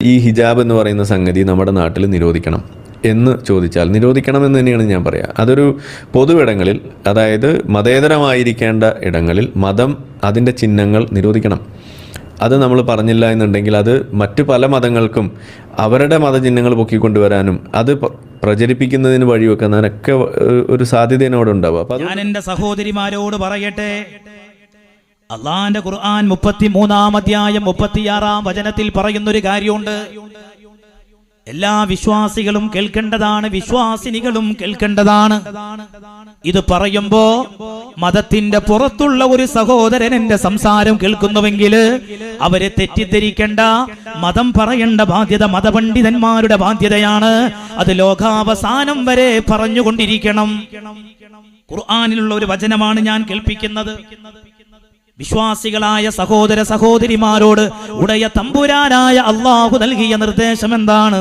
ഈ ഹിജാബ് എന്ന് പറയുന്ന സംഗതി നമ്മുടെ നാട്ടിൽ നിരോധിക്കണം എന്ന് ചോദിച്ചാൽ നിരോധിക്കണം എന്ന് തന്നെയാണ് ഞാൻ പറയുക അതൊരു പൊതുവിടങ്ങളിൽ അതായത് മതേതരമായിരിക്കേണ്ട ഇടങ്ങളിൽ മതം അതിന്റെ ചിഹ്നങ്ങൾ നിരോധിക്കണം. അത് നമ്മൾ പറഞ്ഞില്ല എന്നുണ്ടെങ്കിൽ അത് മറ്റു പല മതങ്ങൾക്കും അവരുടെ മതചിഹ്നങ്ങൾ പൊക്കിക്കൊണ്ടുവരാനും അത് പ്രചരിപ്പിക്കുന്നതിന് വഴിവെക്കുന്നതിനൊക്കെ ഒരു സാധ്യതയാണ് അവിടെ ഉണ്ടാവുക ഞാൻ എന്റെ സഹോദരിമാരോട് പറയട്ടെ. അള്ളാന്റെ ഖുർആൻ മുപ്പത്തി മൂന്നാം അധ്യായം മുപ്പത്തിയാറാം വചനത്തിൽ പറയുന്നൊരു കാര്യമുണ്ട്. എല്ലാ വിശ്വാസികളും കേൾക്കേണ്ടതാണ് വിശ്വാസിനികളും കേൾക്കേണ്ടതാണ്. ഇത് പറയുമ്പോ മതത്തിന്റെ പുറത്തുള്ള ഒരു സഹോദരൻ എന്റെ സംസാരം കേൾക്കുന്നുവെങ്കിൽ അവരെ തെറ്റിദ്ധരിക്കേണ്ട മതം പറയേണ്ട ബാധ്യത മതപണ്ഡിതന്മാരുടെ ബാധ്യതയാണ്. അത് ലോകാവസാനം വരെ പറഞ്ഞുകൊണ്ടിരിക്കണം. ഖുർആാനിലുള്ള ഒരു വചനമാണ് ഞാൻ കേൾപ്പിക്കുന്നത്. വിശ്വാസികളായ സഹോദര സഹോദരിമാരോട് ഉടയ തമ്പുരാനായ അള്ളാഹു നൽകിയ നിർദ്ദേശം എന്താണ്?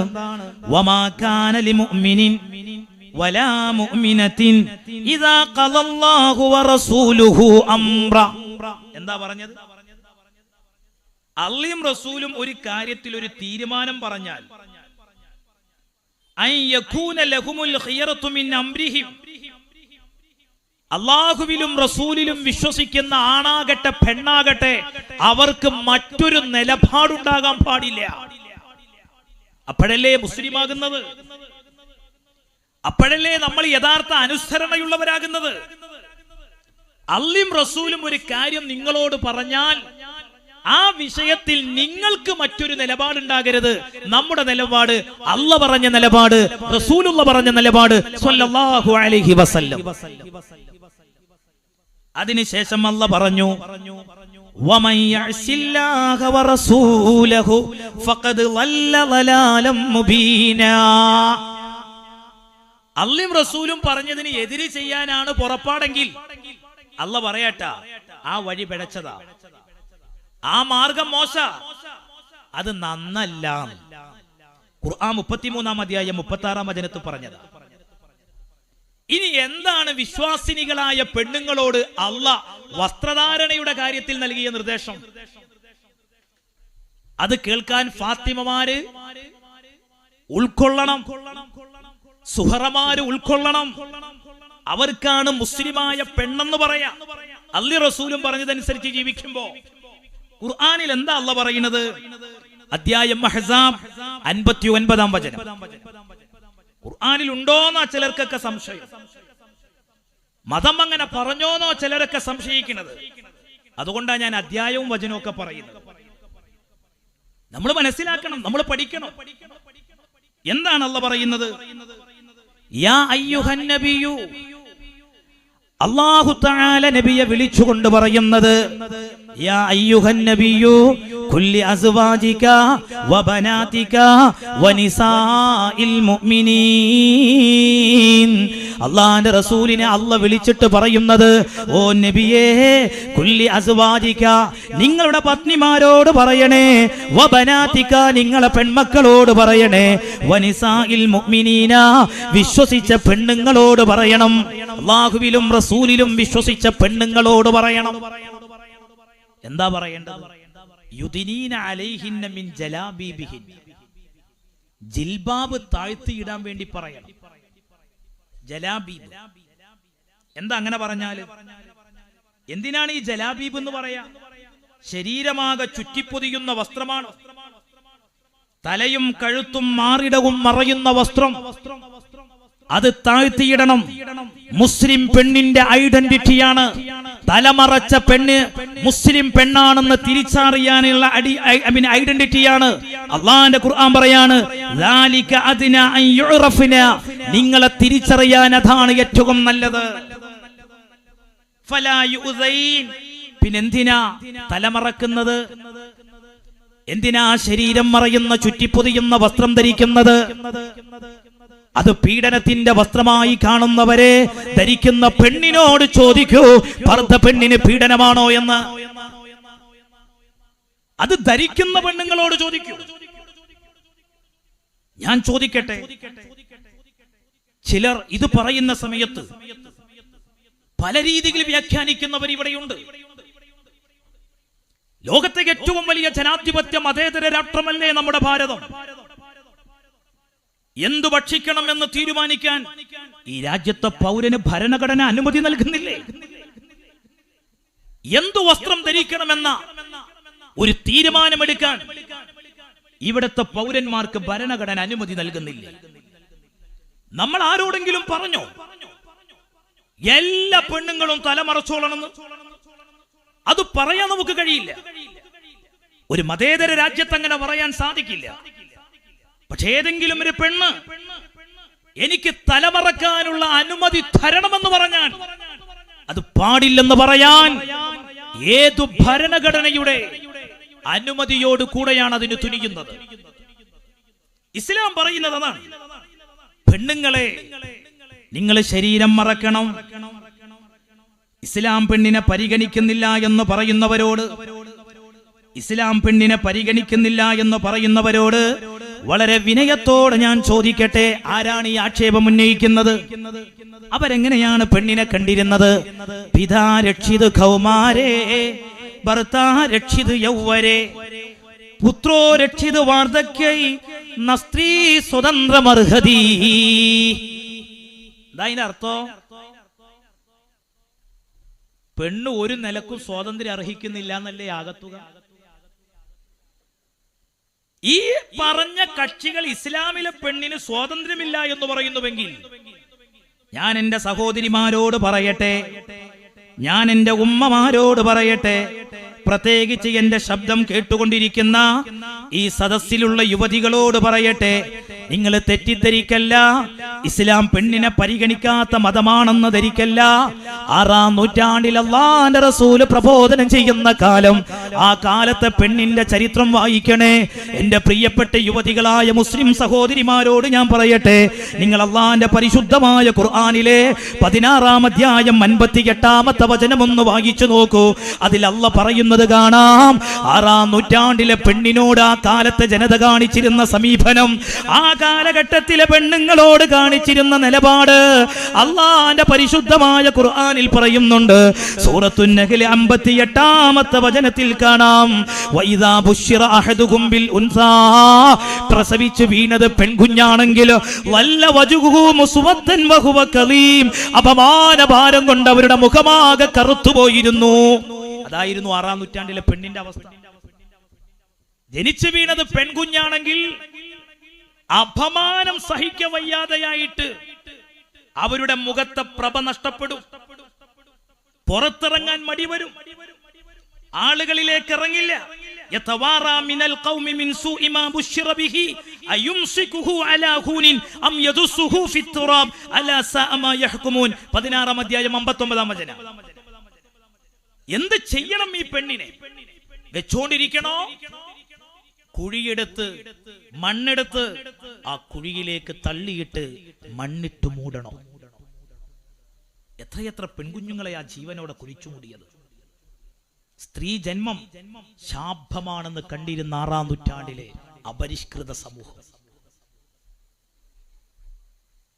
എന്താ പറഞ്ഞത്? അള്ളിയും റസൂലും ഒരു കാര്യത്തിൽ ഒരു തീരുമാനം പറഞ്ഞാൽ അൻ യകൂന ലഹുമുൽ ഖിയറത്തു മിൻ അംരിഹിം അള്ളാഹുവിലും റസൂലിലും വിശ്വസിക്കുന്ന ആണാകട്ടെ പെണ്ണാകട്ടെ അവർക്ക് മറ്റൊരു നിലപാടുണ്ടാകാൻ പാടില്ല. അപ്പോഴല്ലേ മുസ്ലിമാകുന്നത്? അപ്പോഴല്ലേ നമ്മൾ യഥാർത്ഥ അനുസരണയുള്ളവരാകുന്നത്? അള്ളിയും റസൂലും ഒരു കാര്യം നിങ്ങളോട് പറഞ്ഞാൽ ആ വിഷയത്തിൽ നിങ്ങൾക്ക് മറ്റൊരു നിലപാടുണ്ടാകരുത്. നമ്മുടെ നിലപാട് അല്ല പറഞ്ഞ നിലപാട് റസൂലുള്ള പറഞ്ഞ നിലപാട് സ്വല്ലല്ലാഹു അലൈഹി വസല്ലം. അതിനുശേഷം അല്ല പറഞ്ഞു അള്ളിം റസൂലും പറഞ്ഞതിന് എതിര് ചെയ്യാനാണ് പുറപ്പാടെങ്കിൽ അല്ല പറയട്ട ആ വഴി പിടച്ചതാ. ആ മാർഗം മോശ. അത് നന്നല്ല. ഖുർആൻ മുപ്പത്തിമൂന്നാം അധ്യായം മുപ്പത്തി ആറാം വചനത്ത് പറഞ്ഞതാ. ഇനി എന്താണ് വിശ്വാസിനികളായ പെണ്ണുങ്ങളോട് അല്ല വസ്ത്രധാരണയുടെ കാര്യത്തിൽ നൽകിയ നിർദ്ദേശം? അത് കേൾക്കാൻ ഫാത്തിമമാര് ഉൾക്കൊള്ളണം. സുഹറമാര് ഉൾക്കൊള്ളണം. അവർക്കാണ് മുസ്ലിമായ പെണ്ണെന്ന് പറയാ. അല്ലി റസൂലും പറഞ്ഞതനുസരിച്ച് ജീവിക്കുമ്പോ ഖുർആാനിൽ എന്താ അല്ല പറയുന്നത്? അധ്യായം അൻപത്തി ഒൻപതാം വചനം. ഖുർആനിൽ ഉണ്ടോന്നാ ചിലർക്കൊക്കെ സംശയം. മതം അങ്ങനെ പറഞ്ഞോന്നോ ചിലരൊക്കെ സംശയിക്കുന്നത്. അതുകൊണ്ടാണ് ഞാൻ അധ്യായവും വചനവും ഒക്കെ പറയുന്നത്. നമ്മൾ മനസ്സിലാക്കണം നമ്മൾ പഠിക്കണം. എന്താണ് അല്ല പറയുന്നത്? അള്ളാഹു നബിയെ വിളിച്ചുകൊണ്ട് പറയുന്നത് യാ അയ്യുഹൻ നബിയു കുല്ലി അസുവാജിക വബനാതിക വനിസാഇൽ മുഅ്മിനീൻ. അള്ളാന്റെ റസൂലിനെ അല്ല വിളിച്ചിട്ട് പറയുന്നത് ഓ നബിയേ കുല്ലി അസുവാജിക നിങ്ങളുടെ പത്നിമാരോട് പറയണേ വബനാതിക നിങ്ങളെ പെൺമക്കളോട് പറയണേ വനിസാഇൽ മുഅ്മിനീന വിശ്വസിച്ച പെണ്ണുങ്ങളോട് പറയണം. അള്ളാഹുവിലും റസൂലിലും വിശ്വസിച്ച പെണ്ണുങ്ങളോട് പറയണം. എന്താ പറയേണ്ടത്? ജിൽബാബ് താഴ്ത്തിയിടാൻ വേണ്ടി പറയണം. ജലാബീബ്. എന്താ അങ്ങനെ പറഞ്ഞാൽ? എന്തിനാണ് ഈ ജലാബീബ് എന്ന് പറയാ? ശരീരമാകെ ചുറ്റിപ്പൊതിയുന്ന വസ്ത്രമാണ്. തലയും കഴുത്തും മാറിടവും മറയുന്ന വസ്ത്രം. അത് താഴ്ത്തിയിടണം. മുസ്ലിം പെണ്ണിന്റെ ഐഡന്റിറ്റിയാണ്. തലമറച്ച പെണ്ണ് മുസ്ലിം പെണ്ണാണെന്ന് തിരിച്ചറിയാനുള്ള അടി ഐ മീൻ ഐഡന്റിറ്റിയാണ്. അള്ളാന്റെ ഖുർആൻ പറയാണ് നിങ്ങളെ തിരിച്ചറിയാൻ അതാണ് ഏറ്റവും നല്ലത്. പിന്നെന്തിനാ തലമറക്കുന്നത്? എന്തിനാ ശരീരം മറയുന്ന ചുറ്റിപ്പൊതിയുന്ന വസ്ത്രം ധരിക്കുന്നത്? അത് പീഡനത്തിന്റെ വസ്ത്രമായി കാണുന്നവരെ ധരിക്കുന്ന പെണ്ണിനോട് ചോദിക്കൂ ഭർത്ത പെണ്ണിന് പീഡനമാണോ എന്ന്? അത് ധരിക്കുന്ന പെണ്ണുങ്ങളോട് ചോദിക്കൂ. ഞാൻ ചോദിക്കട്ടെ? ചിലർ ഇത് പറയുന്ന സമയത്ത് പല രീതിയിൽ വ്യാഖ്യാനിക്കുന്നവർ ഇവിടെയുണ്ട്. ലോകത്തെ ഏറ്റവും വലിയ ജനാധിപത്യ മതേതര രാഷ്ട്രമല്ലേ നമ്മുടെ ഭാരതം? എന്തു ഭക്ഷിക്കണം എന്ന് തീരുമാനിക്കാൻ ഈ രാജ്യത്തെ പൗരന് ഭരണഘടന അനുമതി നൽകുന്നില്ലേ? എന്തു വസ്ത്രം ധരിക്കണമെന്ന ഒരു തീരുമാനമെടുക്കാൻ ഇവിടുത്തെ പൗരന്മാർക്ക് ഭരണഘടന അനുമതി നൽകുന്നില്ല? നമ്മൾ ആരോടെങ്കിലും പറഞ്ഞോ? എല്ലാ പെണ്ണുങ്ങളും തലമറച്ചോളണമെന്ന് അത് പറയാൻ നമുക്ക് കഴിയില്ല. ഒരു മതേതര രാജ്യത്ത് അങ്ങനെ പറയാൻ സാധിക്കില്ല. പക്ഷെ ഏതെങ്കിലും ഒരു പെണ്ണ് എനിക്ക് തലമറക്കാനുള്ള അനുമതി തരണമെന്ന് പറഞ്ഞാൽ അത് പാടില്ലെന്ന് പറയാൻ ഏതു ഭരണഘടനയുടെ അനുമതിയോട് കൂടെയാണ് അതിന് തുനിയുന്നത്. ഇസ്ലാം പറയുന്നത് അതാണ്. പെണ്ണുങ്ങളെ നിങ്ങൾ ശരീരം മറക്കണം. ഇസ്ലാം പെണ്ണിനെ പരിഗണിക്കുന്നില്ല എന്ന് പറയുന്നവരോട് ഇസ്ലാം പെണ്ണിനെ പരിഗണിക്കുന്നില്ല എന്ന് പറയുന്നവരോട് വളരെ വിനയത്തോടെ ഞാൻ ചോദിക്കട്ടെ ആരാണ് ഈ ആക്ഷേപം ഉന്നയിക്കുന്നത്? അവരെങ്ങനെയാണ് പെണ്ണിനെ കണ്ടിരുന്നത്? പിതാ രക്ഷിത് കൗമാരേ ഭർത്താ രക്ഷിത് യൗവരെ പുത്രോ രക്ഷിത് വാർദ്ധക്യൈ നസ്ത്രീ സ്വതന്ത്രമർഹതി. അർത്ഥം. പെണ്ണ് ഒരു നിലക്കും സ്വാതന്ത്ര്യം അർഹിക്കുന്നില്ല എന്നല്ലേ ആകത്തുക? ഈ പറഞ്ഞ കക്ഷികൾ ഇസ്ലാമിലെ പെണ്ണിന് സ്വാതന്ത്ര്യമില്ല എന്ന് പറയുന്നുവെങ്കിൽ ഞാൻ എന്റെ സഹോദരിമാരോട് പറയട്ടെ ഞാൻ എന്റെ ഉമ്മമാരോട് പറയട്ടെ പ്രത്യേകിച്ച് എന്റെ ശബ്ദം കേട്ടുകൊണ്ടിരിക്കുന്ന ഈ സദസ്സിലുള്ള യുവതികളോട് പറയട്ടെ. നിങ്ങൾ തെറ്റിദ്ധരിക്കല്ല. ഇസ്ലാം പെണ്ണിനെ പരിഗണിക്കാത്ത മതമാണെന്ന് ധരിക്കല്ല. ആറാം നൂറ്റാണ്ടിൽ അള്ളാന്റെ റസൂൽ പ്രബോധനം ചെയ്യുന്ന കാലം. ആ കാലത്തെ പെണ്ണിന്റെ ചരിത്രം വായിക്കണേ. എന്റെ പ്രിയപ്പെട്ട യുവതികളായ മുസ്ലിം സഹോദരിമാരോട് ഞാൻ പറയട്ടെ. നിങ്ങൾ അള്ളാന്റെ പരിശുദ്ധമായ ഖുർആാനിലെ പതിനാറാം അധ്യായം അൻപത്തി എട്ടാമത്തെ വചനം ഒന്ന് വായിച്ചു നോക്കൂ. അതിൽ അല്ല പറയുന്നത് കാണാം. ആറാം നൂറ്റാണ്ടിലെ പെണ്ണിനോട് ആ കാലത്തെ ജനത കാണിച്ചിരുന്ന സമീപനം ആ കാലഘട്ടത്തിലെ പെണ്ണുങ്ങളോട് കാണിച്ചിരുന്ന നിലപാട് അള്ളാന്റെ പരിശുദ്ധമായ ഖുർആാനിൽ പറയുന്നുണ്ട്. സൂറത്തുന്നഹിലെ അമ്പത്തി എട്ടാമത്തെ വചനത്തിൽ കാണാം. വൈദാ ബുഷിറ അഹദുഹും ബിൽ ഉൻസാ. പ്രസവിച്ചു വീണത് പെൺകുഞ്ഞാണെങ്കിൽ വല്ല വഹുവ കലീം. അപമാന ഭാരം കൊണ്ട് അവരുടെ മുഖമാകെ കറുത്തുപോയിരുന്നു. അതായിരുന്നു ആറാം നൂറ്റാണ്ടിലെ പെണ്ണിന്റെ അവസ്ഥ. ജനിച്ചു വീണത് പെൺകുഞ്ഞാണെങ്കിൽ അപമാനം സഹിക്ക വയ്യാതെയായിട്ട് അവരുടെ മുഖത്തെ പ്രഭ നഷ്ടപ്പെടും. പുറത്തിറങ്ങാൻ മടി വരും. ആളുകളിലേക്ക് ഇറങ്ങില്ല പതിനാറാം മിനൽ ഖൗമി മിൻ സൂഇ മാ ബിഹി അയുംസികുഹു അലാ അം യദുസ്സുഹു ഫിത്തുറാബ് അലാ സാഅ യഹ്കുമൂൻ. 16 അധ്യായം 59 വചനം. എന്ത് ചെയ്യണം ഈ പെണ്ണിനെ? വെച്ചോണ്ടിരിക്കണോ? കുഴിയെടുത്ത് മണ്ണെടുത്ത് ആ കുഴിയിലേക്ക് തള്ളിയിട്ട് മണ്ണിട്ട് മൂടണോ. എത്രയെത്ര പെൺകുഞ്ഞുങ്ങളെ ആ ജീവനോടെ കുഴിച്ചു മൂടിയത്. സ്ത്രീ ജന്മം ശാപമാണെന്ന് കണ്ടിരുന്ന ആറാം നൂറ്റാണ്ടിലെ അപരിഷ്കൃത സമൂഹം.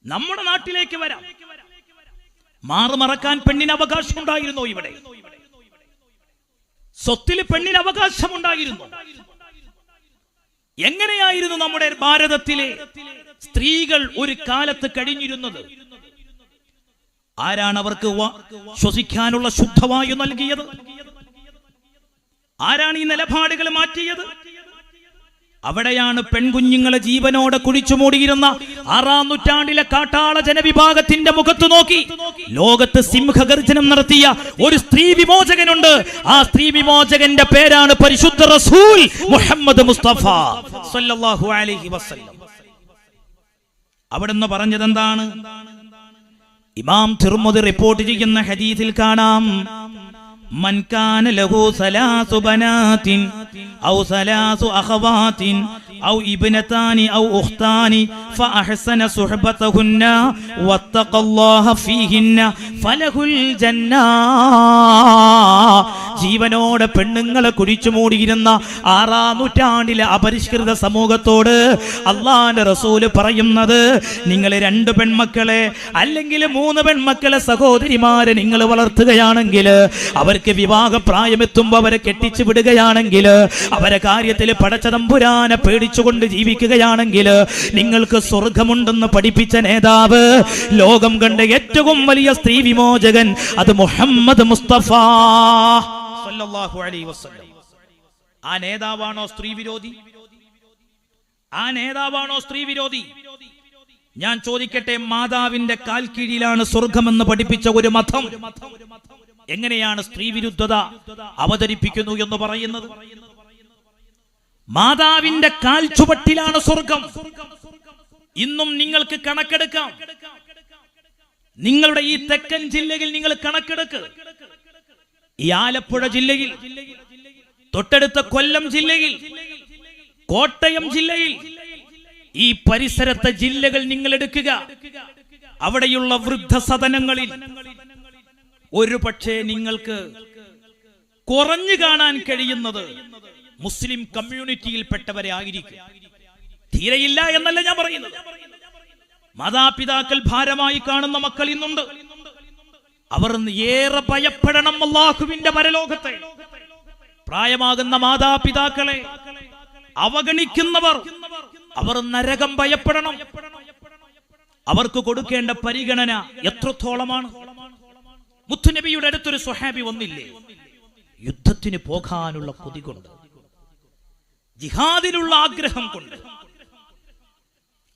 നമ്മുടെ നാട്ടിലേക്ക് വരാം. മാറുമറക്കാൻ പെണ്ണിന് അവകാശം ഉണ്ടായിരുന്നോ ഇവിടെ? സ്വത്തിൽ പെണ്ണിന് അവകാശമുണ്ടായിരുന്നു എങ്ങനെയായിരുന്നു നമ്മുടെ ഭാരതത്തിലെ സ്ത്രീകൾ ഒരു കാലത്ത് കഴിഞ്ഞിരുന്നത്? ആരാണ് അവർക്ക് ശ്വസിക്കാനുള്ള ശുദ്ധവായു നൽകിയത്? ആരാണ് ഈ നിലപാടുകൾ മാറ്റിയത്? അവിടെയാണ് പെൺകുഞ്ഞുങ്ങളെ ജീവനോടെ കുഴിച്ചു മൂടിയിരുന്ന ആറാം നൂറ്റാണ്ടിലെ കാട്ടാള ജനവിഭാഗത്തിന്റെ മുഖത്ത് നോക്കി. ലോകത്ത് സിംഹഗർജനം നടത്തിയ ഒരു സ്ത്രീ വിമോചകനുണ്ട്. ആ സ്ത്രീ വിമോചകന്റെ പേരാണ് പരിശുദ്ധ റസൂൽ മുഹമ്മദ് മുസ്തഫ സല്ലല്ലാഹു അലൈഹി വസല്ലം. പറഞ്ഞത് എന്താണ് ഇമാം തിർമുദി റിപ്പോർട്ട് ചെയ്യുന്ന ഹദീസിൽ കാണാം. മൻ കാന ലഹു സലാസു ബനാത്തിൻ ഔ സലാസു അഖവാത്തിൻ ഔ ഇബ്നതാനി ഔ ഉഖ്താനി ഫഅഹ്സന സുഹ്ബതഹുന്ന വത്തഖല്ലാഹ ഫീഹിന്ന ഫലഹുൽ ജന്ന ജീവനോടെ പെണ്ണുങ്ങളെ കുഴിച്ചു മൂടിയിരുന്ന ആറാം നൂറ്റാണ്ടിലെ അപരിഷ്കൃത സമൂഹത്തോട് അള്ളാന്റെ റസൂൽ പറയുന്നത് നിങ്ങൾ രണ്ട് പെൺമക്കളെ അല്ലെങ്കിൽ മൂന്ന് പെൺമക്കളെ സഹോദരിമാരെ നിങ്ങൾ വളർത്തുകയാണെങ്കിൽ അവർക്ക് വിവാഹ പ്രായമെത്തുമ്പോൾ അവരെ കെട്ടിച്ചു വിടുകയാണെങ്കിൽ അവരെ കാര്യത്തിൽ പടച്ചതമ്പുരാനെ പേടിച്ചുകൊണ്ട് ജീവിക്കുകയാണെങ്കിൽ നിങ്ങൾക്ക് സ്വർഗമുണ്ടെന്ന് പഠിപ്പിച്ച നേതാവ് ലോകം കണ്ട ഏറ്റവും വലിയ സ്ത്രീ വിമോചകൻ അത് മുഹമ്മദ് മുസ്തഫ ആ നേതാവാണോ സ്ത്രീ വിരോധി? ആ നേതാവാണോ സ്ത്രീ വിരോധി? ഞാൻ ചോദിക്കട്ടെ മാതാവിന്റെ കാൽ കീഴിലാണ് സ്വർഗമെന്ന് പഠിപ്പിച്ച ഒരു മതം. എങ്ങനെയാണ് സ്ത്രീ വിരുദ്ധത അവതരിപ്പിക്കുന്നു എന്ന് പറയുന്നത്? മാതാവിന്റെ കാൽ ചുവട്ടിലാണ് സ്വർഗം. ഇന്നും നിങ്ങൾക്ക് കണക്കെടുക്കാം. നിങ്ങളുടെ ഈ തെക്കൻ ജില്ലയിൽ നിങ്ങൾ കണക്കെടുക്ക്. ഈ ആലപ്പുഴ ജില്ലയിൽ തൊട്ടടുത്ത കൊല്ലം ജില്ലയിൽ കോട്ടയം ജില്ലയിൽ ഈ പരിസരത്തെ ജില്ലകൾ നിങ്ങൾ എടുക്കുക. അവിടെയുള്ള വൃദ്ധസദനങ്ങളിൽ ഒരു പക്ഷേ നിങ്ങൾക്ക് കുറഞ്ഞു കാണാൻ കഴിയുന്നത് മുസ്ലിം കമ്മ്യൂണിറ്റിയിൽപ്പെട്ടവരെ ആയിരിക്കും. തീരെയില്ല എന്നല്ല ഞാൻ പറയുന്നത്. മാതാപിതാക്കൾ ഭാരമായി കാണുന്ന മക്കൾ ഇന്നുണ്ട്. അവർ ഏറെ ഭയപ്പെടണം അള്ളാഹുവിന്റെ പരലോകത്തെ. പ്രായമാകുന്ന മാതാപിതാക്കളെ അവഗണിക്കുന്നവർ അവർ നരകം ഭയപ്പെടണം. അവർക്ക് കൊടുക്കേണ്ട പരിഗണന എത്രത്തോളമാണ്? മുത്തുനബിയുടെ അടുത്തൊരു സ്വഹാബി വന്നില്ലേ? യുദ്ധത്തിന് പോകാനുള്ള കൊതി കൊണ്ട് ജിഹാദിനുള്ള ആഗ്രഹം കൊണ്ട്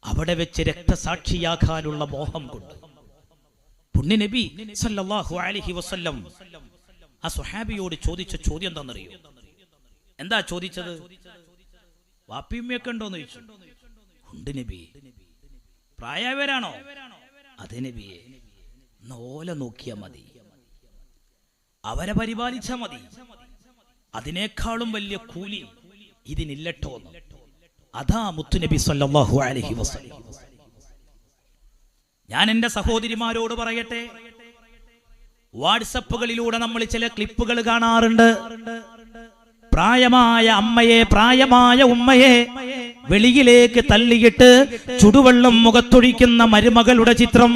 അവിടെ വെച്ച് രക്തസാക്ഷിയാക്കാനുള്ള മോഹം കൊണ്ട് പുണ്യനബി സല്ലല്ലാഹു അലൈഹി വസല്ലം ആ സുഹാബിയോട് ചോദിച്ച ചോദ്യം എന്താണെന്നറിയോ? എന്താ ചോദിച്ചത്? വാപ്പിയമ്മയൊക്കെ ഉണ്ടോന്ന് ചോദിച്ചു. ഉണ്ട് നബി. പ്രായവരാണോ? അതെ നബിയെ. നോല നോക്കിയാ മതി. അവരെ പരിപാലിച്ചാ മതി. അതിനേക്കാളും വലിയ കൂലി ഇതിനില്ലട്ടോ അതാ മുത്തുനബി സല്ലാഹു അലൈഹി വസല്ലം. ഞാൻ എന്റെ സഹോദരിമാരോട് പറയട്ടെ വാട്സപ്പുകളിലൂടെ നമ്മൾ ചില ക്ലിപ്പുകൾ കാണാറുണ്ട്. പ്രായമായ അമ്മയെ പ്രായമായ ഉമ്മയെ വെളിയിലേക്ക് തള്ളിയിട്ട് ചുടുവെള്ളം മുഖത്തൊഴിക്കുന്ന മരുമകളുടെ ചിത്രം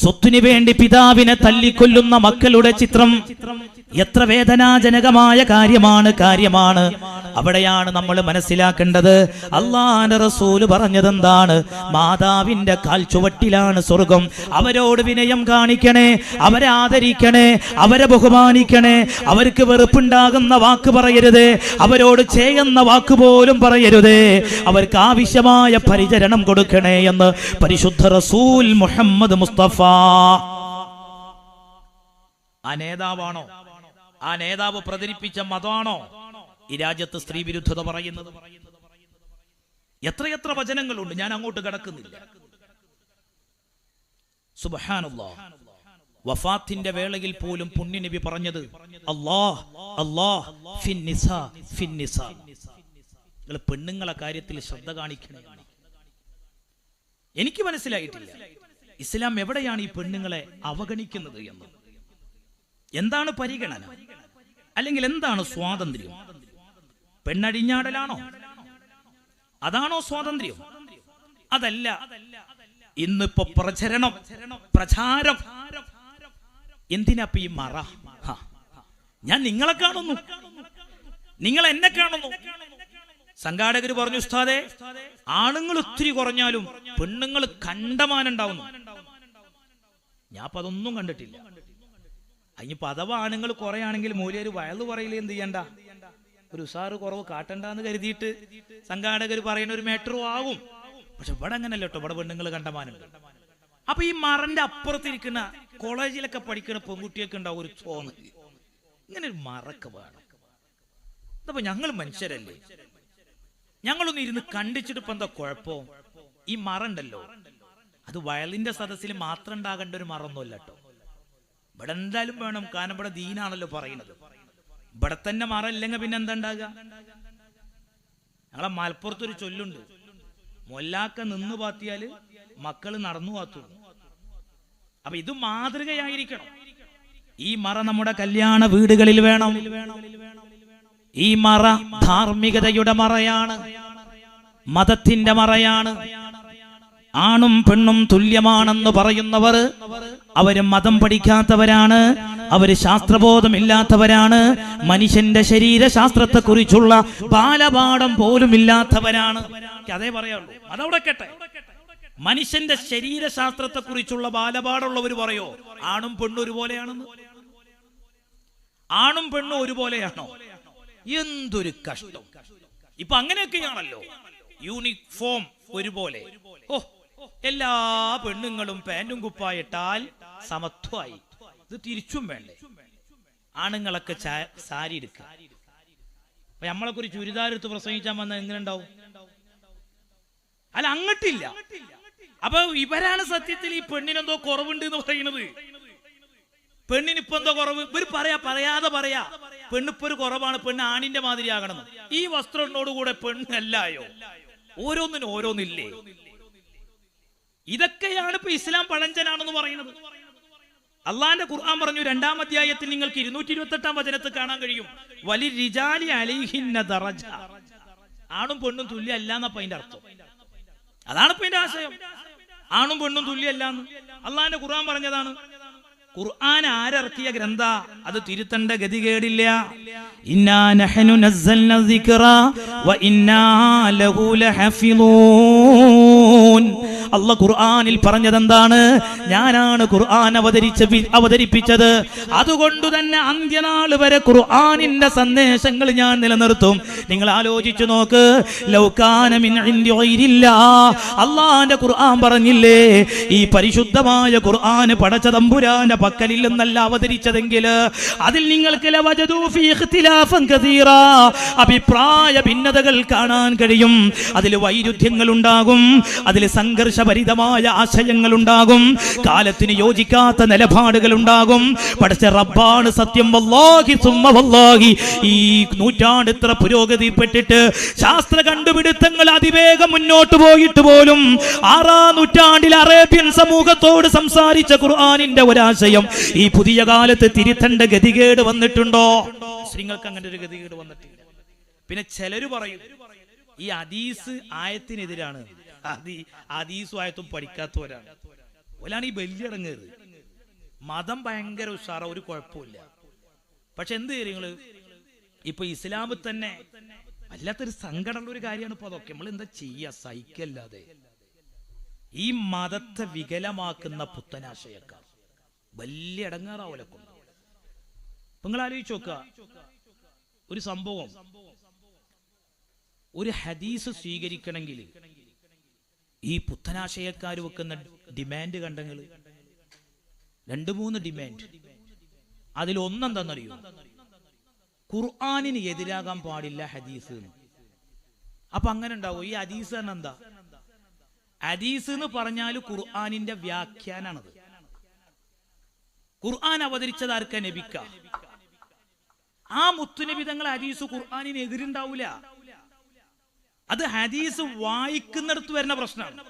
സ്വത്തിനു വേണ്ടി പിതാവിനെ തല്ലിക്കൊല്ലുന്ന മക്കളുടെ ചിത്രം എത്ര വേദനാജനകമായ കാര്യമാണ് കാര്യമാണ്. അവിടെയാണ് നമ്മൾ മനസ്സിലാക്കേണ്ടത്. അള്ളാന റസൂൽ പറഞ്ഞതെന്താണ്? മാതാവിന്റെ കാൽ ചുവട്ടിലാണ് സ്വർഗം. അവരോട് വിനയം കാണിക്കണേ അവരെ ആദരിക്കണേ അവരെ ബഹുമാനിക്കണേ. അവർക്ക് വെറുപ്പുണ്ടാകുന്ന വാക്ക് പറയരുത് അവരോട് ചെയ്യുന്ന വാക്ക് പോലും പറയരുത്. അവർക്ക് ആവശ്യമായ പരിചരണം കൊടുക്കണേ എന്ന് പരിശുദ്ധ റസൂൽ മുഹമ്മദ് മുസ്തഫ. ആ നേതാവാണോ? ആ നേതാവ് പ്രചരിപ്പിച്ച മതമാണോ ഈ രാജ്യത്ത് സ്ത്രീ വിരുദ്ധത പറയുന്നത്? എത്രയെത്ര വചനങ്ങളുണ്ട് ഞാൻ അങ്ങോട്ട് കിടക്കുന്നില്ല. വഫാത്തിന്റെ വേളയിൽ പോലും പുണ്യ നബി പറഞ്ഞത് അല്ലാഹ് അല്ലാഹ് ഫിന്നിസ ഫിന്നിസ നിങ്ങൾ പെണ്ണുങ്ങളെ കാര്യത്തിൽ ശ്രദ്ധ കാണിക്കണേ. എനിക്ക് മനസ്സിലായിട്ടില്ല. ഇസ്ലാം എവിടെയാണ് ഈ പെണ്ണുങ്ങളെ അവഗണിക്കുന്നത് എന്ന്? എന്താണ് പരിഗണന? അല്ലെങ്കിൽ എന്താണ് സ്വാതന്ത്ര്യം? പെണ്ണടിഞ്ഞാടലാണോ? അതാണോ സ്വാതന്ത്ര്യം? അതല്ല. ഇന്നിപ്പോ പ്രചരണം പ്രചാരം. എന്തിനാ ഈ മറ? ഞാൻ നിങ്ങളെ കാണുന്നു. നിങ്ങൾ എന്നെ കാണുന്നു. സംഘാടകർ പറഞ്ഞു ഉസ്താദെ ആണുങ്ങൾ ഒത്തിരി കുറഞ്ഞാലും പെണ്ണുങ്ങൾ കണ്ടമാനുണ്ടാവുന്നു ഞാൻ അപ്പൊ അതൊന്നും കണ്ടിട്ടില്ല. അതിനിപ്പോ അഥവാ ആണുങ്ങൾ കുറയാണെങ്കിൽ മൂല്യർ വയലു പറയില്ല എന്ത് ചെയ്യണ്ട? ഒരു ഉസാറ് കുറവ് കാട്ടണ്ടെന്ന് കരുതിയിട്ട് സംഘാടകർ പറയുന്ന ഒരു മേറ്ററും ആകും. പക്ഷെ ഇവിടെ അങ്ങനല്ല കേട്ടോ. ഇവിടെ പെണ്ണുങ്ങൾ കണ്ടമാനുണ്ട് അപ്പൊ ഈ മറന്റെ അപ്പുറത്തിരിക്കുന്ന കോളേജിലൊക്കെ പഠിക്കുന്ന പെൺകുട്ടിയൊക്കെ ഉണ്ടാവും ഒരു തോന്ന്. ഇങ്ങനെ ഒരു മറക്ക് വേണം. അപ്പൊ ഞങ്ങൾ മനുഷ്യരല്ലേ? ഞങ്ങളൊന്ന് ഇരുന്ന് കണ്ടിച്ചിട്ട് ഇപ്പൊ എന്താ കുഴപ്പം? ഈ മറണ്ടല്ലോ അത് വയലിന്റെ സദസ്സിൽ മാത്രം ഉണ്ടാകേണ്ട ഒരു മറൊന്നുമല്ല കേട്ടോ. ഇവിടെ എന്തായാലും വേണം. കാരണം ഇവിടെ ദീനാണല്ലോ പറയുന്നത്. ഇവിടെ തന്നെ മാറല്ലെങ്കിൽ പിന്നെ എന്താ ഉണ്ടാകുക? ഞങ്ങളെ മലപ്പുറത്തൊരു ചൊല്ലുണ്ട്. മൊല്ലാക്ക നിന്ന് പാത്തിയാൽ മക്കൾ നടന്നു പാത്തു അപ്പൊ ഇത് മാതൃകയായിരിക്കണം. ഈ മറ നമ്മുടെ കല്യാണ വീടുകളിൽ വേണം. ഈ മറ ധാർമ്മികതയുടെ മറയാണ്. മതത്തിന്റെ മറയാണ്. ആണും പെണ്ണും തുല്യമാണെന്ന് പറയുന്നവർ അവർ മതം പഠിക്കാത്തവരാണ് അവർ ശാസ്ത്രബോധമില്ലാത്തവരാണ് മനുഷ്യന്റെ ശരീരശാസ്ത്രത്തെ കുറിച്ചുള്ള ബാലപാഠം പോലും ഇല്ലാത്തവരാണ് അതേ പറയാനുള്ളൂ. അതവിടെ കേട്ടെ. മനുഷ്യന്റെ ശരീരശാസ്ത്രത്തെ കുറിച്ചുള്ള ബാലപാഠമുള്ളവർ പറയോ? ആണും പെണ്ണും ഒരുപോലെയാണെന്ന്. ആണും പെണ്ണും ഒരുപോലെയാണോ? എന്തൊരു കഷ്ടം. ഇപ്പൊ അങ്ങനെയൊക്കെയാണല്ലോ. യൂണിഫോം ഒരുപോലെ. ഓ എല്ലാ പെണ്ണുങ്ങളും പാന്റും കുപ്പായിട്ടാൽ സമത്വമായി. ഇത് തിരിച്ചും വേണ്ടേ? ആണുങ്ങളൊക്കെ സാരി എടുക്കുക. അപ്പൊ നമ്മളൊക്കെ ഒരു ചുരിദാർ എടുത്ത് പ്രസംഗിച്ചാൽ വന്നാൽ എങ്ങനെ ഉണ്ടാവും അല്ല അങ്ങട്ടില്ല. അപ്പൊ ഇവരാണ് സത്യത്തിൽ ഈ പെണ്ണിനെന്തോ കുറവുണ്ട് എന്ന് പറയുന്നത്. പെണ്ണിന് ഇപ്പൊ എന്തോ കുറവ്? ഇവർ പറയാ പറയാതെ പറയാ. പെണ്ണിപ്പൊ ഒരു കുറവാണ് പെണ്ണ് ആണിന്റെ മാതിരി ആകണം ഈ വസ്ത്രത്തിനോടുകൂടെ പെണ്ണല്ലായോ? ഓരോന്നിനും ഓരോന്നില്ലേ? ഇതൊക്കെയാണ് ഇപ്പൊ ഇസ്ലാം പഴഞ്ചനാണെന്ന് പറയുന്നത്. അള്ളാന്റെ ഖുർആൻ പറഞ്ഞു രണ്ടാം അധ്യായത്തിൽ നിങ്ങൾക്ക് ഇരുന്നൂറ്റി ഇരുപത്തി എട്ടാം വചനത്തിൽ കാണാൻ കഴിയും. വലി റിജാലി ദറജ. ആണും പെണ്ണും തുല്യ അല്ല അതിന്റെ അർത്ഥം. അതാണ് ഇപ്പൊ ആശയം. ആണും പെണ്ണും തുല്യല്ലാന്ന് അള്ളാന്റെ ഖുർആൻ പറഞ്ഞതാണ് ഖുർആൻ ആരിറക്കിയ ഗ്രന്ഥ? അത് തിരുത്തേണ്ട ഗതികേടില്ല. അല്ല ഖുർആനിൽ പറഞ്ഞത് എന്താണ് ഞാനാണ് ഖുർആൻ അവതരിച്ച അവതരിപ്പിച്ചത്. അതുകൊണ്ട് തന്നെ അന്ത്യനാൾ വരെ ഖുർആനിന്റെ സന്ദേശങ്ങൾ ഞാൻ നിലനിർത്തും. നിങ്ങൾ ആലോചിച്ചു നോക്ക്. ലൗകാന മിൻ ഇൻദി ഗൈരില്ലാ. അള്ളാന്റെ ഖുർആൻ പറഞ്ഞില്ലേ? ഈ പരിശുദ്ധമായ ഖുർആൻ പടച്ച തമ്പുരാന്റെ നിന്നല്ല അവതരിച്ചതെങ്കിൽ അതിൽ നിങ്ങൾക്ക്. അഭിപ്രായ ഭിന്നതകൾ കാണാൻ കഴിയും. അതിൽ വൈരുദ്ധ്യങ്ങൾ ഉണ്ടാകും അതിൽ സംഘർഷഭരിതമായ ആശയങ്ങൾ ഉണ്ടാകും കാലത്തിന് യോജിക്കാത്ത നിലപാടുകൾ ഉണ്ടാകും പഠിച്ച റബ്ബാണ് സത്യം. വല്ലാഹി സുമ്മ വല്ലാഹി. ഈ നൂറ്റാണ്ട് ഇത്ര പുരോഗതിപ്പെട്ടിട്ട് ശാസ്ത്ര കണ്ടുപിടുത്തങ്ങൾ അതിവേഗം മുന്നോട്ട് പോയിട്ട് പോലും ആറാം നൂറ്റാണ്ടിൽ അറേബ്യൻ സമൂഹത്തോട് സംസാരിച്ച ഖുർആാനിന്റെ ഒരാശയം. ഈ പുതിയ കാലത്ത് തിരുത്തേണ്ട ഗതികേട് വന്നിട്ടുണ്ടോ? സ്ത്രീകൾക്ക് അങ്ങനെ ഒരു ഗതികേട് വന്നിട്ടില്ല. പിന്നെ ചിലര് പറയും ഈ അദീസ് ആയത്തിനെതിരാണ്. അദീസും ആയത്തും പഠിക്കാത്തവരാണ്. ഓലാണ് ഈ ബലിയടങ്ങേറ്. മതം ഭയങ്കര ഉഷാറ ഒരു കുഴപ്പമില്ല പക്ഷെ എന്ത് കാര്യങ്ങൾ ഇപ്പൊ ഇസ്ലാമിൽ തന്നെ വല്ലാത്തൊരു സങ്കടമുള്ള ഒരു കാര്യമാണ് ഇപ്പൊ അതൊക്കെ. നമ്മൾ എന്താ ചെയ്യാ? സഹിക്കല്ലാതെ. ഈ മതത്തെ വികലമാക്കുന്ന പുത്തനാശയക്കാർ. വലിയ ഇടങ്ങാറാവൂല നിങ്ങൾ ആലോചിച്ച് നോക്കുക. ഒരു സംഭവം. ഒരു ഹദീസ് സ്വീകരിക്കണമെങ്കിൽ ഈ പുത്തനാശയക്കാർ വെക്കുന്ന ഡിമാൻഡ് കണ്ടെങ്കിൽ രണ്ട് മൂന്ന് ഡിമാൻഡ്. അതിൽ ഒന്നെന്താണെന്നറിയോ ഖുർആാനിന് എതിരാകാൻ പാടില്ല ഹദീസ്. അപ്പൊ അങ്ങനെ ഉണ്ടാവും? ഈ ഹദീസ് തന്നെ എന്താ? ഹദീസ് എന്ന് പറഞ്ഞാൽ ഖുർആാനിന്റെ വ്യാഖ്യാനാണത്. ഖുർആൻ അവതരിച്ചത് ആർക്ക? നബിക്ക. ആ മുത്തുനബി തങ്ങൾ ഹദീസ് ഖുർആാനിന് എതിരുണ്ടാവൂല. അത് ഹദീസ് വായിക്കുന്നിടത്ത് വരുന്ന പ്രശ്നമാണ്.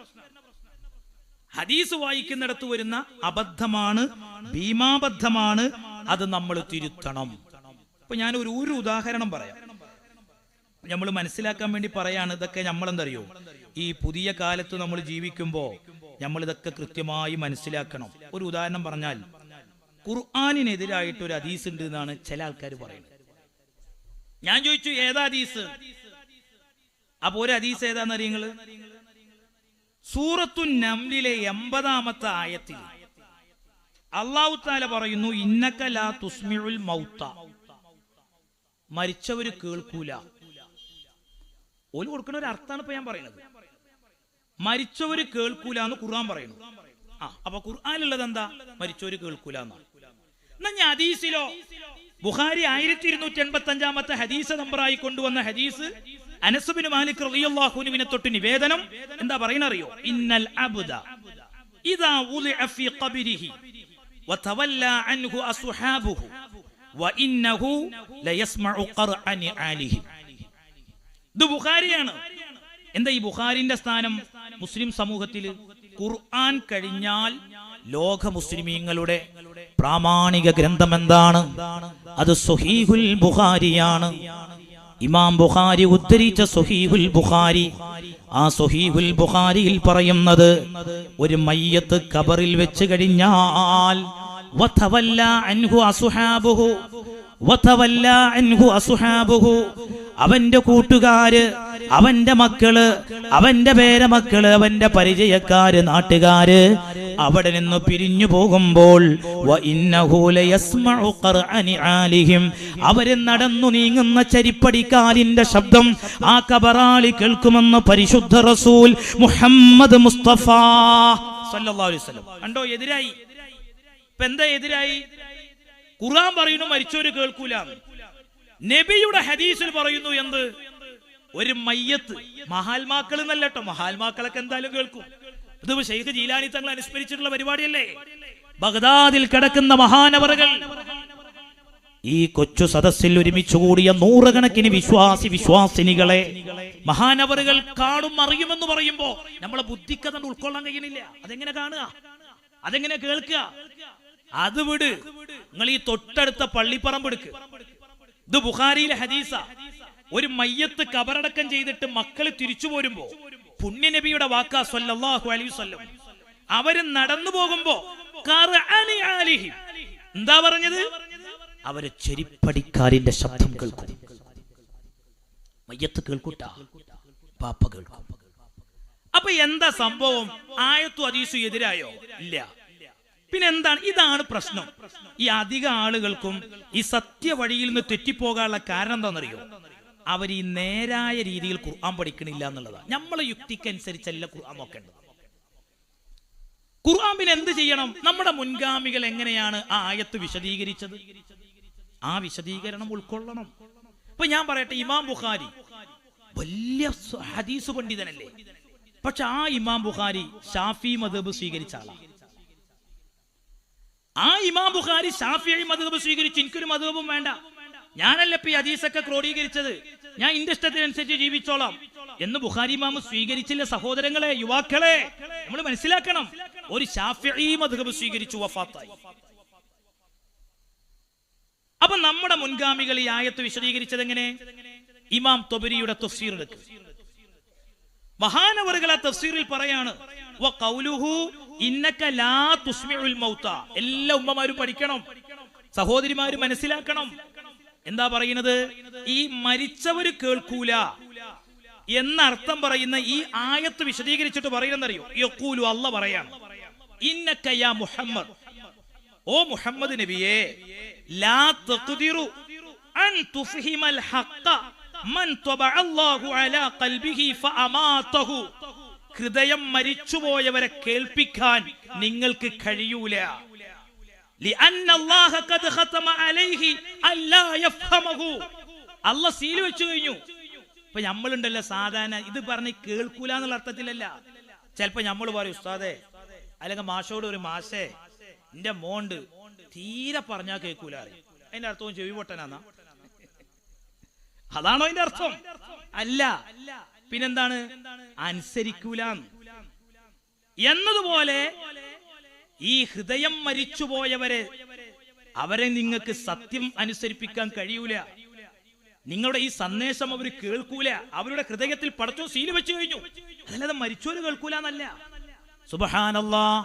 ഹദീസ് വായിക്കുന്നിടത്ത് വരുന്ന അബദ്ധമാണ് ഭീമാബദ്ധമാണ് അത് നമ്മൾ തിരുത്തണം. ഇപ്പൊ ഞാൻ ഒരു ഒരു ഉദാഹരണം പറയാം. നമ്മൾ മനസ്സിലാക്കാൻ വേണ്ടി പറയാണ് ഇതൊക്കെ നമ്മൾ എന്തറിയോ ഈ പുതിയ കാലത്ത് നമ്മൾ ജീവിക്കുമ്പോൾ നമ്മൾ ഇതൊക്കെ കൃത്യമായി മനസ്സിലാക്കണം. ഒരു ഉദാഹരണം പറഞ്ഞാൽ ഖുർആാനിനെതിരായിട്ട് ഒരു ഹദീസ് ഉണ്ട് എന്നാണ് ചില ആൾക്കാർ പറയുന്നത്. ഞാൻ ചോദിച്ചു ഏതാ ഹദീസ്? അപ്പൊ ഒരു ഹദീസ് ഏതാന്ന് അറിയങ്ങൾ സൂറത്തു നംലിലെ എൺപതാമത്തെ ആയത്തിൽ അള്ളാഹു താല പറയുന്നു ഇന്നക്ക ലാ മൗത്ത. മരിച്ചവര് കേൾക്കൂല. ഓൽ കൊടുക്കുന്ന ഒരു അർത്ഥാണ് ഇപ്പൊ ഞാൻ പറയുന്നത്. മരിച്ചവര് കേൾക്കൂല എന്ന് ഖുർആൻ പറയുന്നു. ആ അപ്പൊ ഖുർആാനുള്ളത് എന്താ മരിച്ചവര് കേൾക്കൂല എന്നാണ്. എന്നാ ഹദീസിലോ? ബുഹാരി ആയിരത്തി ഇരുന്നൂറ്റി എൺപത്തി അഞ്ചാമത്തെ ഹദീസ് നമ്പറായി കൊണ്ടുവന്ന ഹദീസ് അനസുബിന് മാലിക് റളിയല്ലാഹുവിനെ തൊട്ട് നിവേദനം. എന്താ പറയുന്ന അറിയോ ഇന്നൽ അബ്ദ ഇദാ വുളിഅ ഫീ ഖബരിഹി വതവല്ല അൻഹു അസ്ഹാബുഹു വഇന്നഹു ലയസ്മഉ ഖർഅ ആലിഹി. ഇത് ബുഖാരിയാണ്. എന്താ ഈ ബുഖാരിന്റെ സ്ഥാനം? മുസ്ലിം സമൂഹത്തിൽ ഖുർആൻ കഴിഞ്ഞാൽ ലോക മുസ്ലിമീങ്ങളുടെ പ്രാമാണിക ഗ്രന്ഥം എന്താണ്? അത് സുഹീഹുൽ ബുഖാരിയാണ്. ഇമാം ബുഖാരി ഉദ്ധരിച്ച സുഹീഹുൽ ബുഖാരി. ആ സുഹീഹുൽ ബുഖാരിയിൽ പറയുന്നത് ഒരു മയ്യത്ത് കബറിൽ വെച്ച് കഴിഞ്ഞാൽ അവന്റെ കൂട്ടുകാര് അവന്റെ മക്കൾ അവന്റെ പേരമക്കൾ അവന്റെ പരിചയക്കാര് നാട്ടുകാര് അവിടെ നിന്ന് പിരിഞ്ഞു പോകുമ്പോൾ അവർ നടന്നു നീങ്ങുന്ന ചരിപ്പടിക്കാലിന്റെ ശബ്ദം ആ കബറാളി കേൾക്കുമെന്ന് പരിശുദ്ധ റസൂൽ മുഹമ്മദ് മുസ്തഫ സല്ലല്ലാഹു അലൈഹി വസല്ലം. കണ്ടോ എതിരായി. എന്താ എതിരായി? ഖുർആൻ പറയുന്നു മരിച്ചവര് കേൾക്കൂല. നബിയുടെ ഹദീസിൽ പറയുന്നു എന്ത്? ഒരു മയ്യത്ത് മഹാത്മാക്കൾ എന്നല്ല കേട്ടോ മഹാത്മാക്കളൊക്കെ എന്തായാലും കേൾക്കും. ഇത് ഷെയ്ഖ് ജീലാനി തങ്ങൾ അനുസ്മരിച്ചിട്ടുള്ള പരിപാടിയല്ലേ? ബഗ്ദാദിൽ കിടക്കുന്ന മഹാനവറുകൾ. ഈ കൊച്ചു സദസ്സിൽ ഒരുമിച്ച് കൂടിയ നൂറുകണക്കിന് വിശ്വാസി വിശ്വാസിനികളെ മഹാനവറുകൾ കാണും അറിയുമെന്ന് പറയുമ്പോ നമ്മളെ ബുദ്ധിക്കഥ ഉൾക്കൊള്ളാൻ കഴിയണില്ല അതെങ്ങനെ കാണുക? അതെങ്ങനെ കേൾക്കുക? അത് വിട്. നിങ്ങൾ ഈ തൊട്ടടുത്ത പള്ളിപ്പറമ്പ് എടുക്ക്. ഇത് ബുഖാരിയിലെ ഹദീസ. ഒരു മയ്യത്ത് കബറടക്കം ചെയ്തിട്ട് മക്കൾ തിരിച്ചു പോരുമ്പോ പുണ്യനബിയുടെ വാക്കാ സൊല്ലാഹു അലൈഹി വസല്ലം. അവർ നടന്നു പോകുമ്പോ. എന്താ പറഞ്ഞത്? അവർ ചെരിപ്പടിക്കാരിന്റെ ശബ്ദം കേൾക്കും. മയ്യത്ത് കേൾക്കൂട്ട. പാപ്പ കേൾക്കും. അപ്പൊ എന്താ സംഭവം? ആയത്തു അതീസു എതിരായോ? ഇല്ല. പിന്നെ എന്താണ് ഇതാണ് പ്രശ്നം. ഈ അധിക ആളുകൾക്കും ഈ സത്യവഴിയിൽ നിന്ന് തെറ്റിപ്പോകാനുള്ള കാരണം എന്താണെന്നറിയോ? അവർ ഈ നേരായ രീതിയിൽ ഖുർആൻ പഠിക്കണില്ല എന്നുള്ളതാണ്. നമ്മളെ യുക്തിക്കനുസരിച്ചല്ല ഖുർആൻ നോക്കേണ്ടത്. ഖുർആൻ പിന്നെ എന്ത് ചെയ്യണം? നമ്മുടെ മുൻഗാമികൾ എങ്ങനെയാണ് ആ ആയത്ത് വിശദീകരിച്ചത്? ആ വിശദീകരണം ഉൾക്കൊള്ളണം. ഇപ്പൊ ഞാൻ പറയട്ടെ ഇമാം ബുഖാരി വലിയ ഹദീസ് പണ്ഡിതനല്ലേ? പക്ഷെ ആ ഇമാം ബുഖാരി ഷാഫി മദബ് സ്വീകരിച്ച ആളാണ്. ആ ഇമാം ബുഖാരി ഷാഫിയായി മദബ് സ്വീകരിച്ച് എനിക്കൊരു മദബും വേണ്ട. ഞാനല്ല ഇപ്പൊ ഈ അതീസൊക്കെ ക്രോഡീകരിച്ചത്. ഞാൻ എന്റെ ഇഷ്ടത്തിനനുസരിച്ച് ജീവിച്ചോളാം എന്ന് ബുഖാരി ഇമാം സ്വീകരിച്ചില്ല സഹോദരങ്ങളെ യുവാക്കളെ. നമ്മൾ മനസ്സിലാക്കണം ഒരു ഷാഫി മദബ് സ്വീകരിച്ചു വഫാത്തായി. അപ്പൊ നമ്മുടെ മുൻഗാമികൾ ഈ ആയത്ത് വിശദീകരിച്ചത് എങ്ങനെ ഇമാം തൊബരിയുടെ തഫ്സീർ എടുക്കും. മഹാനവറുകൾ തഫ്സീറിൽ പറയാണ്. എല്ലാ ഉമ്മമാരും പഠിക്കണം സഹോദരിമാര് മനസ്സിലാക്കണം. എന്താ പറയുന്നത്? ഈ മരിച്ചവര് കേൾക്കൂല എന്നർത്ഥം പറയുന്ന ഈ ആയത്ത് വിശദീകരിച്ചിട്ട് പറയുന്നറിയോ യഖൂലു അല്ല ഇന്നക യാ മുഹമ്മദ്. ഓ മുഹമ്മദ് നബിയെ ലാ തഖ്ദിറു അൻ തുഫ്ഹിമൽ ഹഖ ഹൃദയം മരിച്ചുപോയവരെ കേൾപ്പിക്കാൻ നിങ്ങൾക്ക് കഴിയൂല. അല്ല സീൽ വെച്ചു കഴിഞ്ഞു. ഇപ്പൊ നമ്മളുണ്ടല്ലോ സാധാരണ ഇത് പറഞ്ഞ് കേൾക്കൂല എന്നുള്ള അർത്ഥത്തിലല്ല. ചിലപ്പോ നമ്മൾ പറയും ഉസ്താദേ അല്ലെങ്കിൽ മാഷോട് ഒരു മാഷേ എന്റെ മോണ്ട് തീരെ പറഞ്ഞാ കേൾക്കൂല അതിന്റെ അർത്ഥവും ചെവി പൊട്ടനാന്നാ. അതാണോ അതിന്റെ അർത്ഥം? അല്ല. പിന്നെന്താണ്? അനുസരിക്കൂല. എന്നതുപോലെ ഈ ഹൃദയം മരിച്ചുപോയവരെ അവരെ നിങ്ങൾക്ക് സത്യം അനുസരിപ്പിക്കാൻ കഴിയൂല. നിങ്ങളുടെ ഈ സന്ദേശം അവർ കേൾക്കൂല. അവരുടെ ഹൃദയത്തിൽ പടച്ചോ സീൽ വെച്ചു കഴിഞ്ഞു. അതല്ലാതെ മരിച്ചോര് കേൾക്കൂല എന്നല്ല. സുബഹാനല്ലാ.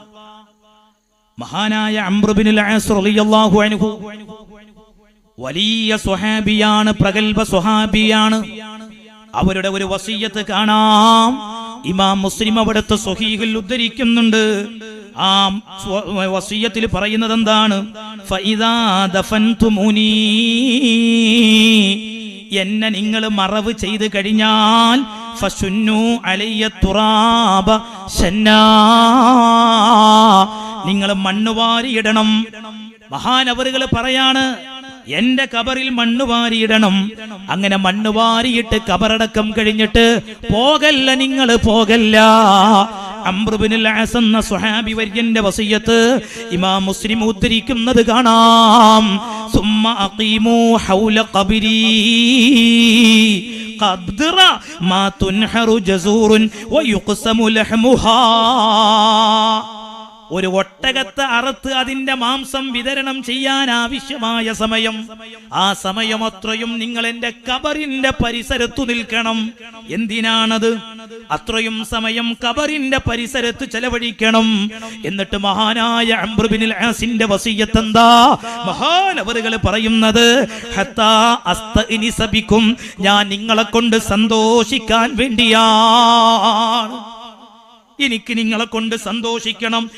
മഹാനായ റളിയല്ലാഹു അൻഹു വലിയ സ്വഹാബിയാണ് പ്രഗത്ഭ സ്വഹാബിയാണ്. അവരുടെ ഒരു വസീയത്ത് കാണാം. ഇമാം മുസ്ലിം അവിടുത്തെ സ്വഹീഹിൽ ഉദ്ധരിക്കുന്നുണ്ട്. ആ വസീയത്തിൽ പറയുന്നത് എന്താണ് എന്നെ നിങ്ങൾ മറവ് ചെയ്ത് കഴിഞ്ഞാൽ നിങ്ങൾ മണ്ണുവാരിയിടണം. മഹാനവറുകൾ പറയാണ് എന്റെ കബറിൽ മണ്ണ് വാരിയിടണം അങ്ങനെ മണ്ണ് വാരിയിട്ട് കബറടക്കം കഴിഞ്ഞിട്ട് പോകല്ല നിങ്ങൾ പോകല്ല അംബ്രുബിനിൽ ആസ് എന്ന സ്വഹാബി വര്യന്റെ വസിയത്ത് ഇമാം മുസ്ലിം ഉദ്ധരിക്കുന്നത് കാണാം സുമ്മ അഖീമു ഹൗല ഖബരി قدر ما تنحر جزور ويقسم لحمها ഒരു ഒട്ടകത്തെ അറുത്ത് അതിന്റെ മാംസം വിതരണം ചെയ്യാൻ ആവശ്യമായ സമയം. ആ സമയം അത്രയും നിങ്ങൾ എന്റെ കബറിന്റെ പരിസരത്തു നിൽക്കണം. എന്തിനാണത്? അത്രയും സമയം കബറിന്റെ പരിസരത്ത് ചെലവഴിക്കണം. എന്നിട്ട് മഹാനായ അംബ്രുബിനിൽ ആസിന്റെ വസീയത്ത് എന്താ? മഹാനവറുകൾ പറയുന്നത് ഞാൻ നിങ്ങളെ കൊണ്ട് സന്തോഷിക്കാൻ വേണ്ടിയാണ്. എനിക്ക് നിങ്ങളെ കൊണ്ട് സന്തോഷിക്കണം.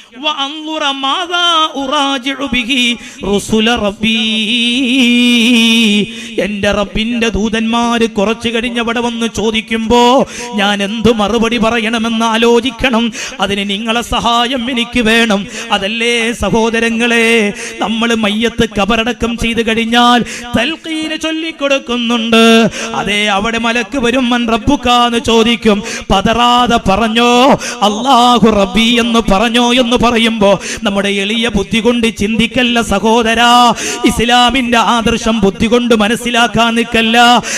എന്റെ റബ്ബിന്റെ ദൂതന്മാര് കുറച്ചു കഴിഞ്ഞവിടെ വന്ന് ചോദിക്കുമ്പോ ഞാൻ എന്തു മറുപടി പറയണമെന്ന് ആലോചിക്കണം. അതിന് നിങ്ങളെ സഹായം എനിക്ക് വേണം. അതല്ലേ സഹോദരങ്ങളെ നമ്മൾ മയ്യത്ത് കബറടക്കം ചെയ്തു കഴിഞ്ഞാൽ തൽക്കീന് ചൊല്ലിക്കൊടുക്കുന്നുണ്ട്. അതേ അവിടെ മലക്ക് വരും. മൻ റബ്ബുക്കാന്ന് ചോദിക്കും. പതറാതെ പറഞ്ഞോ അള്ളാഹു റബി എന്ന് പറഞ്ഞോ എന്ന് പറയുമ്പോ നമ്മുടെ എളിയ ബുദ്ധി കൊണ്ട് ചിന്തിക്കല്ല സഹോദരാ. ഇസ്ലാമിന്റെ ആദർശം ബുദ്ധി കൊണ്ട് മനസ്സിലാക്കാൻ നിൽക്കല്ല.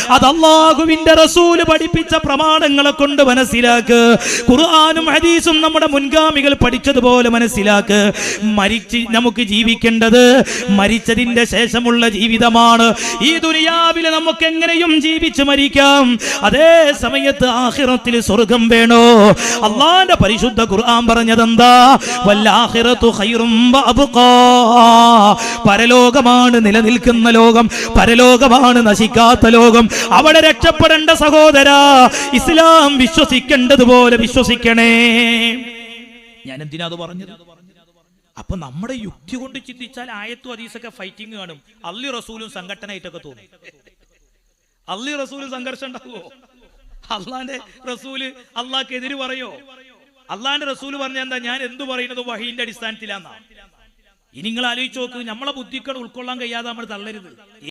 അത് അള്ളാഹുവിന്റെ റസൂൽ പഠിപ്പിച്ച പ്രമാണങ്ങളെ കൊണ്ട് മനസ്സിലാക്ക്. ഖുർആാനും ഹദീസും നമ്മുടെ മുൻഗാമികൾ പഠിച്ചതുപോലെ മനസ്സിലാക്ക്. മരിച്ച് നമുക്ക് ജീവിക്കേണ്ടത് മരിച്ചതിന്റെ ശേഷമുള്ള ജീവിതമാണ്. ഈ ദുനിയാവിൽ നമുക്ക് എങ്ങനെയും ജീവിച്ചു മരിക്കാം. അതേ സമയത്ത് ആഹിറത്തിൽ സ്വർഗം വേണോ? അള്ളാന്റെ പരിശുദ്ധ ഖുർആൻ പറഞ്ഞതെന്താ? വല്ലാഹിറത്തു ഖൈറും പരലോകമാണ് നിലനിൽക്കുന്ന ലോകം പരലോകമാണ് നശിക്കാത്ത ലോകം. അവിടെ രക്ഷപ്പെടേണ്ട സഹോദര ഇസ്ലാം വിശ്വസിക്കേണ്ടതുപോലെ വിശ്വസിക്കണേ. ഞാൻ എന്തിനാ അത് പറഞ്ഞത്? അപ്പൊ നമ്മുടെ യുക്തി കൊണ്ട് ചിന്തിച്ചാൽ ആയത്തും അതീസൊക്കെ ഫൈറ്റിംഗ് കാണും. അള്ളി റസൂലും സംഘടനയായിട്ടൊക്കെ തോന്നും. അള്ളി റസൂൽ സംഘർഷം ഉണ്ടാവുമോ? അള്ളാന്റെ റസൂൽ എതിര് പറയോ? അള്ളാന്റെ റസൂൽ പറഞ്ഞ എന്താ? ഞാൻ എന്തു പറയുന്നത് വഹീന്റെ അടിസ്ഥാനത്തിലാന്നാ. ഇനി നിങ്ങൾ ആലോചിച്ച് നോക്ക് നമ്മളെ ബുദ്ധിക്കട ഉൾക്കൊള്ളാൻ കഴിയാതെ നമ്മൾ തള്ളരുത്.